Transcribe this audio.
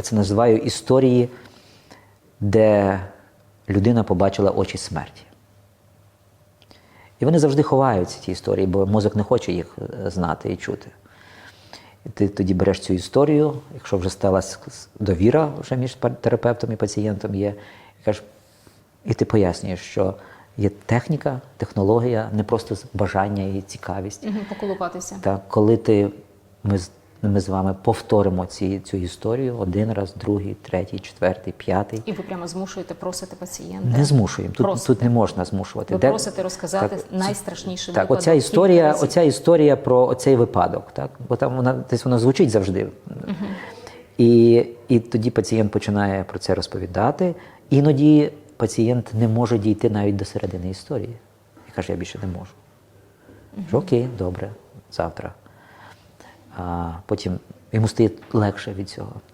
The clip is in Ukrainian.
Я це називаю історії, де людина побачила очі смерті. І вони завжди ховаються, ці історії, бо мозок не хоче їх е, знати і чути. І ти тоді береш цю історію, якщо вже сталася довіра вже між терапевтом і пацієнтом є, і кажеш, і ти пояснюєш, що є техніка, технологія, не просто бажання і цікавість. Поколупатися. Так, коли ти, ми, ми з вами повторимо ці, цю історію один раз, другий, третій, четвертий, п'ятий. І ви прямо змушуєте, просите пацієнта. Не змушуємо. Тут, Просите. тут не можна змушувати. Ви Де- просите розказати найстрашніший так, випадок. оця історія, оця історія про оцей випадок, так? Бо там вона десь вона звучить завжди. І, і тоді пацієнт починає про це розповідати. Іноді пацієнт не може дійти навіть до середини історії. І каже, я більше не можу. Кажу, Окей, добре, завтра. А потім йому стає легше від цього.